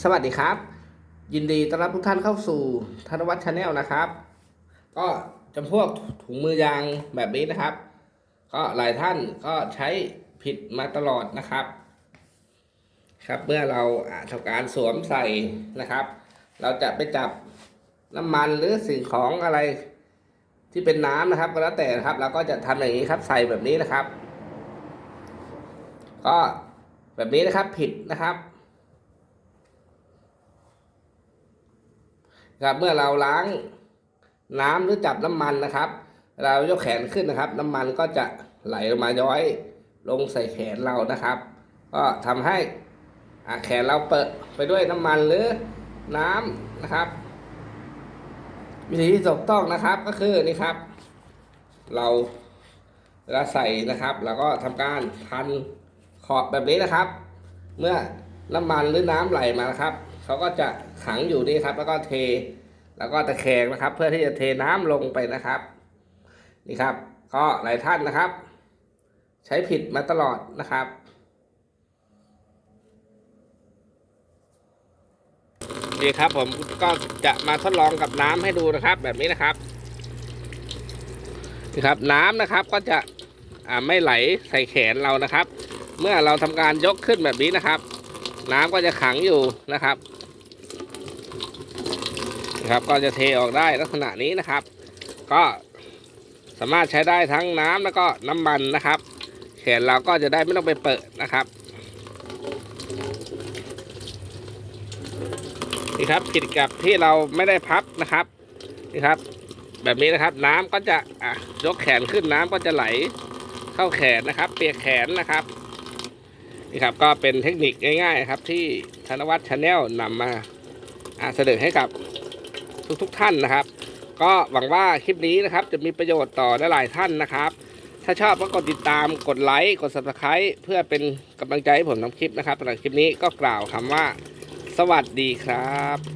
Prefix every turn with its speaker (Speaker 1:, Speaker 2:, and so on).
Speaker 1: สวัสดีครับ ยินดีต้อนรับทุกท่านเข้าสู่ธนวัฒน์ชาแนลนะครับ ก็จำพวกถุงมือยางแบบนี้นะครับ ก็หลายท่านก็ใช้ผิดมาตลอดนะครับ ครับเมื่อเราทำการสวมใส่นะครับ เราจะไปจับน้ำมันหรือสิ่งของอะไรที่เป็นน้ำนะครับ ก็แล้วแต่นะครับเราก็จะทำอย่างนี้ครับใส่แบบนี้นะครับ ก็แบบนี้นะครับผิดนะครับ ครับเมื่อเราล้างน้ำหรือจับน้ำมันนะครับ เรายกแขนขึ้นนะครับ น้ำมันก็จะไหลลงมาย้อยลงใส่แขนเรานะครับ ก็ทำให้อแขนเราเปิดไปด้วยน้ำมันหรือน้ำนะครับ วิธีที่ถูกต้องนะครับก็คือนี่ครับ เราเวลาใส่นะครับเราก็ทำการพันขอบแบบนี้นะครับ เมื่อน้ำมันหรือน้ำไหลมานะครับ เขาก็จะขังอยู่นี่ครับ แล้วก็เท แล้วก็ตะแคงนะครับ เพื่อที่จะเทน้ำลงไปนะครับ นี่ครับ ก็หลายท่านนะครับ ใช้ผิดมาตลอดนะครับนี่ครับผมก็จะมาทดลองกับน้ำให้ดูนะครับ แบบนี้นะครับนี่ครับน้ำนะครับก็จะไม่ไหลใส่แขนเรานะครับ เมื่อเราทำการยกขึ้นแบบนี้นะครับ น้ำก็จะขังอยู่นะครับนะครับ ก็จะเทออกได้ลักษณะนี้นะครับ ก็สามารถใช้ได้ทั้งน้ำแล้วก็น้ำมันนะครับ แขนเราก็จะได้ไม่ต้องไปเปิดนะครับนี่ครับผิดกับที่เราไม่ได้พับนะครับนี่ครับ แบบนี้นะครับ น้ำก็จะอะยกแขนขึ้นน้ำก็จะไหลเข้าแขนนะครับ เปียกแขนนะครับ นี่ครับก็เป็นเทคนิคง่ายๆครับ ที่ธนวัฒน์ชาแนลนำมาเสนอให้กับทุกๆทท่านนะครับ ก็หวังว่าคลิปนี้นะครับ จะมีประโยชน์ต่อหลายท่านนะครับ ถ้าชอบก็กดติดตามกดไลค์กด subscribe เพื่อเป็นกำลังใจให้ผมทำคลิปนะครับสำหรับคลิปนี้ก็กล่าวคำว่า สวัสดีครับ